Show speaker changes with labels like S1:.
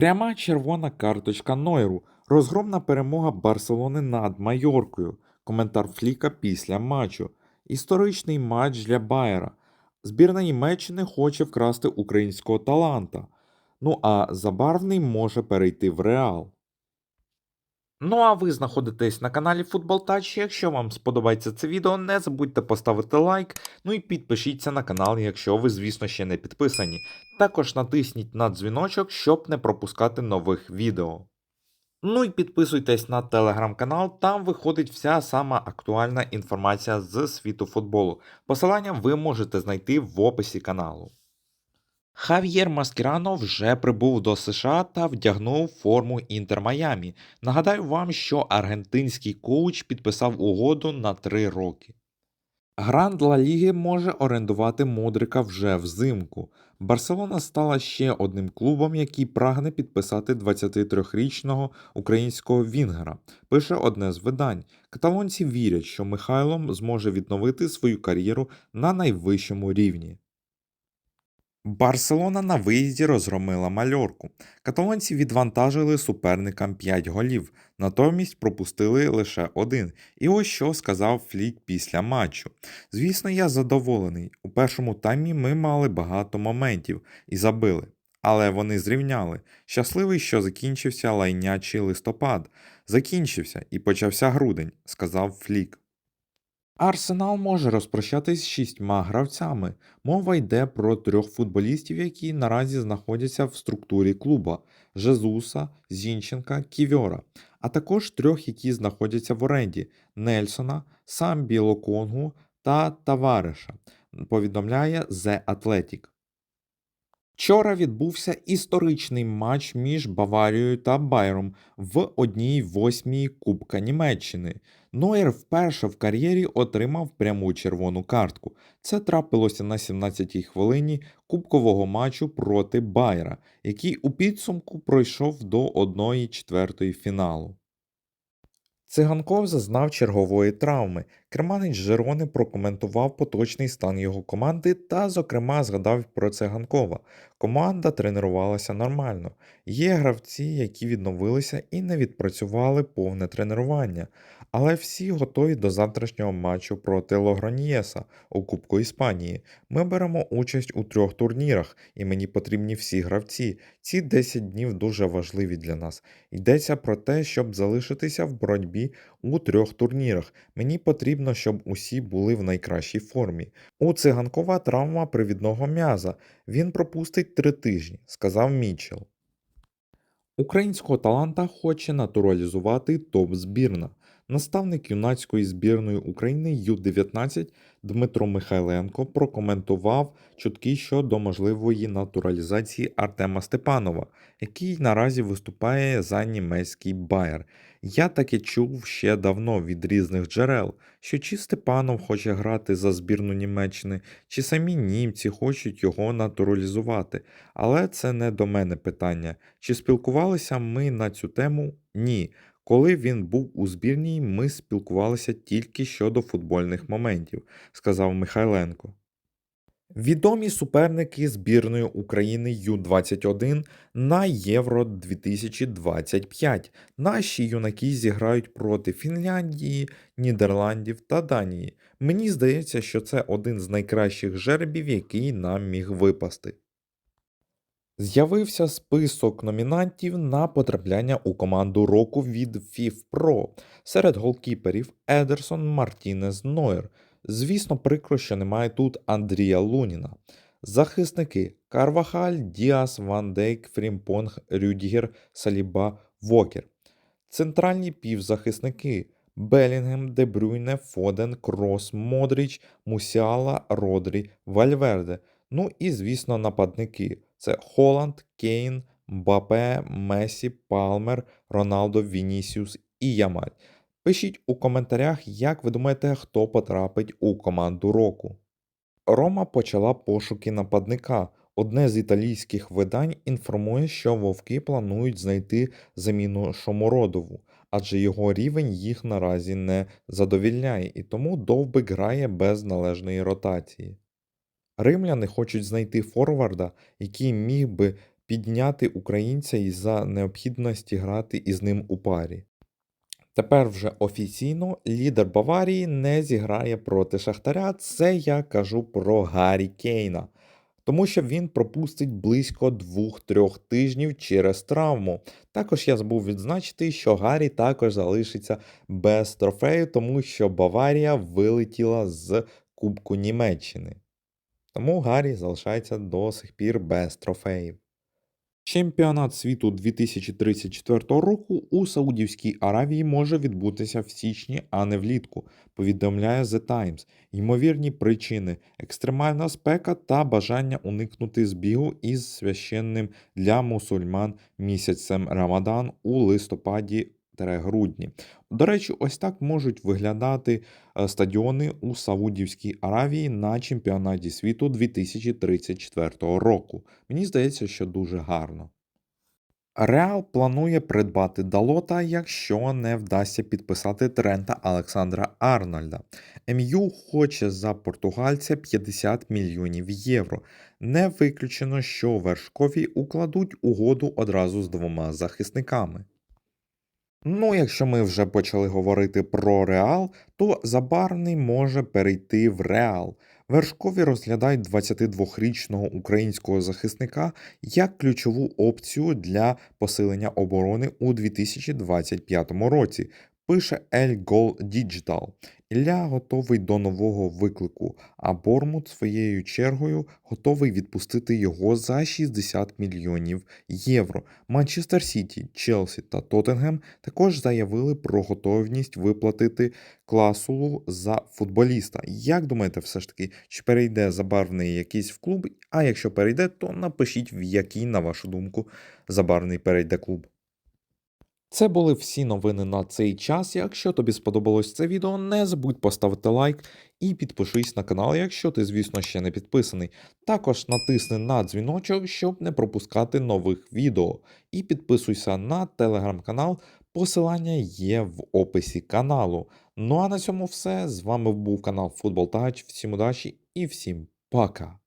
S1: Пряма червона карточка Нойру. Розгромна перемога Барселони над Майоркою. Коментар Фліка після матчу. Історичний матч для Байера. Збірна Німеччини хоче вкрасти українського таланта. Ну а забарвний може перейти в Реал. Ну а ви знаходитесь на каналі Футбол Тач. Якщо вам сподобається це відео, не забудьте поставити лайк. Ну і підпишіться на канал, якщо ви, звісно, ще не підписані. Також натисніть на дзвіночок, щоб не пропускати нових відео. Ну і підписуйтесь на телеграм-канал, там виходить вся сама актуальна інформація з світу футболу. Посилання ви можете знайти в описі каналу. Хав'єр Маскірано вже прибув до США та вдягнув форму Інтер Майамі. Нагадаю вам, що аргентинський коуч підписав угоду на 3 роки. Гранд Ла Ліги може орендувати Модрика вже взимку. Барселона стала ще одним клубом, який прагне підписати 23-річного українського Вінгера. Пише одне з видань. Каталонці вірять, що Михайло зможе відновити свою кар'єру на найвищому рівні. Барселона на виїзді розгромила мальорку. Каталонці відвантажили суперникам 5 голів, натомість пропустили лише один. І ось що сказав Флік після матчу. Звісно, я задоволений. У першому таймі ми мали багато моментів і забили. Але вони зрівняли. Щасливий, що закінчився лайнячий листопад. Закінчився і почався грудень, сказав Флік. Арсенал може розпрощатись з шістьма гравцями. Мова йде про трьох футболістів, які наразі знаходяться в структурі клуба: Жезуса, Зінченка, Ківьора, а також трьох, які знаходяться в оренді: Нельсона, Самбі Локонгу та Тавареша. Повідомляє The Athletic. Вчора відбувся історичний матч між Баварією та Байером в одній восьмій Кубка Німеччини. Нойер вперше в кар'єрі отримав пряму червону картку. Це трапилося на 17-й хвилині кубкового матчу проти Байера, який у підсумку пройшов до 1-4 фіналу. Циганков зазнав чергової травми. Керманич Жерони прокоментував поточний стан його команди та, зокрема, згадав про циганкова. Команда тренувалася нормально. Є гравці, які відновилися і не відпрацювали повне тренування, але всі готові до завтрашнього матчу проти Логронієса у Кубку Іспанії. Ми беремо участь у трьох турнірах, і мені потрібні всі гравці. Ці 10 днів дуже важливі для нас. Йдеться про те, щоб залишитися в боротьбі у трьох турнірах. Мені потрібно, щоб усі були в найкращій формі. У циганкова травма привідного м'яза. Він пропустить три тижні, сказав Мічел. Українського таланта хоче натуралізувати топ-збірна. Наставник юнацької збірної України Ю-19 Дмитро Михайленко прокоментував чутки щодо можливої натуралізації Артема Степанова, який наразі виступає за німецький Байер. Я таке чув ще давно від різних джерел, що чи Степанов хоче грати за збірну Німеччини, чи самі німці хочуть його натуралізувати. Але це не до мене питання. Чи спілкувалися ми на цю тему? Ні. Коли він був у збірній, ми спілкувалися тільки щодо футбольних моментів, сказав Михайленко. Відомі суперники збірної України Ю-21 на Євро 2025. Наші юнаки зіграють проти Фінляндії, Нідерландів та Данії. Мені здається, що це один з найкращих жеребів, який нам міг випасти. З'явився список номінантів на потрапляння у команду року від FIFPro. Серед голкіперів Едерсон, Мартінес, Нойер. Звісно, прикро, що немає тут Андрія Луніна. Захисники Карвахаль, Діас, Ван Дейк, Фрімпонг, Рюдігер, Саліба, Вокер. Центральні півзахисники Белінгем, Дебрюйне, Фоден, Крос, Модріч, Мусіала, Родрі, Вальверде. Ну і, звісно, нападники. Це Холланд, Кейн, Мбапе, Месі, Палмер, Роналдо, Вінісіус і Ямаль. Пишіть у коментарях, як ви думаєте, хто потрапить у команду року. Рома почала пошуки нападника. Одне з італійських видань інформує, що вовки планують знайти заміну Шомородову, адже його рівень їх наразі не задовільняє, і тому довбик грає без належної ротації. Римляни хочуть знайти форварда, який міг би підняти українця із-за необхідності грати із ним у парі. Тепер вже офіційно лідер Баварії не зіграє проти Шахтаря. Це я кажу про Гаррі Кейна. Тому що він пропустить близько 2-3 тижнів через травму. Також я забув відзначити, що Гаррі також залишиться без трофею, тому що Баварія вилетіла з Кубку Німеччини. Тому Гаррі залишається до сих пір без трофеїв. Чемпіонат світу 2034 року у Саудівській Аравії може відбутися в січні, а не влітку, повідомляє The Times. Ймовірні причини екстремальна спека та бажання уникнути збігу із священним для мусульман місяцем Рамадан у листопаді. Грудні. До речі, ось так можуть виглядати е, стадіони у Саудівській Аравії на чемпіонаті світу 2034 року. Мені здається, що дуже гарно. Реал планує придбати Далота, якщо не вдасться підписати Трента Олександра Арнольда. МЮ хоче за португальця 50 мільйонів євро. Не виключено, що вершкові укладуть угоду одразу з двома захисниками. Ну, якщо ми вже почали говорити про Реал, то Забарний може перейти в Реал. Вершкові розглядають 22-річного українського захисника як ключову опцію для посилення оборони у 2025 році. Пише El Gol Digital. Ілля готовий до нового виклику, а Бормут своєю чергою готовий відпустити його за 60 мільйонів євро. Манчестер Сіті, Челсі та Тоттенгем також заявили про готовність виплатити класулу за футболіста. Як думаєте, все ж таки, чи перейде забарвний якийсь в клуб? А якщо перейде, то напишіть, в який, на вашу думку, забарвний перейде клуб. Це були всі новини на цей час. Якщо тобі сподобалось це відео, не забудь поставити лайк і підпишись на канал, якщо ти, звісно, ще не підписаний. Також натисни на дзвіночок, щоб не пропускати нових відео. І підписуйся на телеграм-канал. Посилання є в описі каналу. Ну а на цьому все. З вами був канал Футбол Тач. Всім удачі і всім пока!